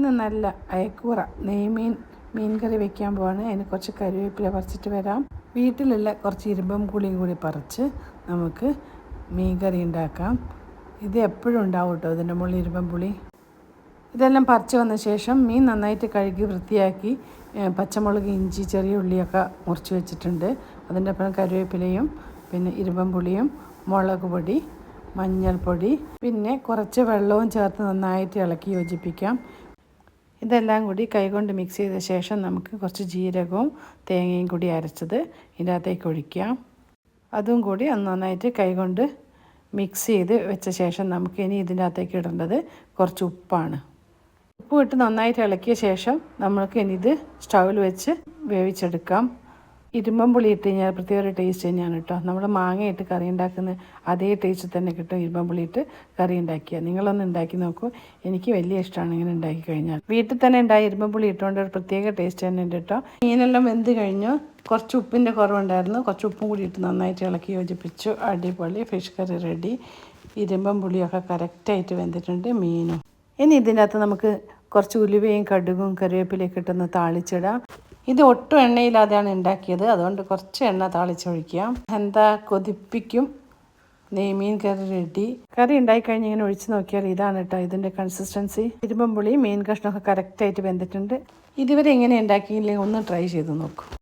ഇന്ന് നല്ല അയക്കൂറ നെയ്മീൻ മീൻ കറി വെക്കാൻ പോവാണ്. അതിന് കുറച്ച് കറിവേപ്പില പറിച്ചിട്ട് വരാം. വീട്ടിലുള്ള കുറച്ച് ഇരുമ്പം പുളിയും കൂടി പറിച്ച് നമുക്ക് മീൻ കറി ഉണ്ടാക്കാം. ഇത് എപ്പോഴും ഉണ്ടാവും കേട്ടോ ഇതിന്റെ മുകളിൽ ഇരുമ്പം പുളി ഇതെല്ലാം പറിച്ച് വന്ന ശേഷം മീൻ നന്നായിട്ട് കഴുകി വൃത്തിയാക്കി പച്ചമുളക് ഇഞ്ചി ചെറിയ ഉള്ളിയൊക്കെ മുറിച്ച് വെച്ചിട്ടുണ്ട്. അതിന്റെ ഒപ്പം കറിവേപ്പിലയും പിന്നെ ഇരുമ്പം പുളിയും മുളക് പൊടി മഞ്ഞൾപ്പൊടി പിന്നെ കുറച്ച് വെള്ളവും ചേർത്ത് നന്നായിട്ട് ഇളക്കി യോജിപ്പിക്കാം. ഇതെല്ലാം കൂടി കൈകൊണ്ട് മിക്സ് ചെയ്ത ശേഷം നമുക്ക് കുറച്ച് ജീരകവും തേങ്ങയും കൂടി അരച്ചത് ഇതിനകത്തേക്ക് ഒഴിക്കാം. അതും കൂടി നന്നായിട്ട് കൈകൊണ്ട് മിക്സ് ചെയ്ത് വെച്ച ശേഷം നമുക്ക് ഇനി ഇതിന്റെ അകത്തേക്ക് ഇടേണ്ടത് കുറച്ച് ഉപ്പാണ്. ഉപ്പ് ഇട്ട് നന്നായിട്ട് ഇളക്കിയ ശേഷം നമ്മൾക്ക് ഇനി ഇത് സ്റ്റൗവിൽ വെച്ച് വേവിച്ചെടുക്കാം. ഇരുമ്പം പുളി ഇട്ട് കഴിഞ്ഞാൽ പ്രത്യേക ഒരു ടേസ്റ്റ് തന്നെയാണ് കേട്ടോ നമ്മൾ മാങ്ങ ഇട്ട് കറി ഉണ്ടാക്കുന്ന അതേ ടേസ്റ്റ് തന്നെ കിട്ടും ഇരുമ്പം പുളി ഇട്ട് കറി ഉണ്ടാക്കിയാൽ നിങ്ങളൊന്ന് ഉണ്ടാക്കി നോക്കൂ. എനിക്ക് വലിയ ഇഷ്ടമാണ് ഇങ്ങനെ ഉണ്ടാക്കി കഴിഞ്ഞാൽ. വീട്ടിൽ തന്നെ ഉണ്ടായ ഇരുമ്പം പുളി ഇട്ടുകൊണ്ട് ഒരു പ്രത്യേക ടേസ്റ്റ് തന്നെ ഉണ്ട് കേട്ടോ മീനെല്ലാം വെന്ത് കഴിഞ്ഞു. കുറച്ച് ഉപ്പിന്റെ കുറവുണ്ടായിരുന്നു. കുറച്ച് ഉപ്പും കൂടി ഇട്ട് നന്നായിട്ട് ഇളക്കി യോജിപ്പിച്ചു. അടിപൊളി ഫിഷ് കറി റെഡി ഇരുമ്പം പുളിയൊക്കെ കറക്റ്റായിട്ട് വെന്തിട്ടുണ്ട് മീനും. ഇനി ഇതിനകത്ത് നമുക്ക് കുറച്ച് ഉലുവയും കടുകും കറിവേപ്പിലയൊക്കെ ഇട്ടൊന്ന് താളിച്ചിടാം. ഇത് ഒട്ടും എണ്ണയില്ലാതെയാണ് ഉണ്ടാക്കിയത്. അതുകൊണ്ട് കുറച്ച് എണ്ണ താളിച്ചൊഴിക്കാം എന്താ കൊതിപ്പിക്കും. നെയ്മീൻ കറി റെഡി. കറി ഉണ്ടായി കഴിഞ്ഞ് ഇങ്ങനെ ഒഴിച്ച് നോക്കിയാൽ ഇതാണ് കേട്ടോ ഇതിന്റെ കൺസിസ്റ്റൻസി ഇരുമ്പം പുളി മീൻ കഷ്ണമൊക്കെ കറക്റ്റായിട്ട് വെന്തിട്ടുണ്ട്. ഇതുവരെ എങ്ങനെ ഉണ്ടാക്കിയില്ലെങ്കിൽ ഒന്ന് ട്രൈ ചെയ്ത് നോക്കൂ.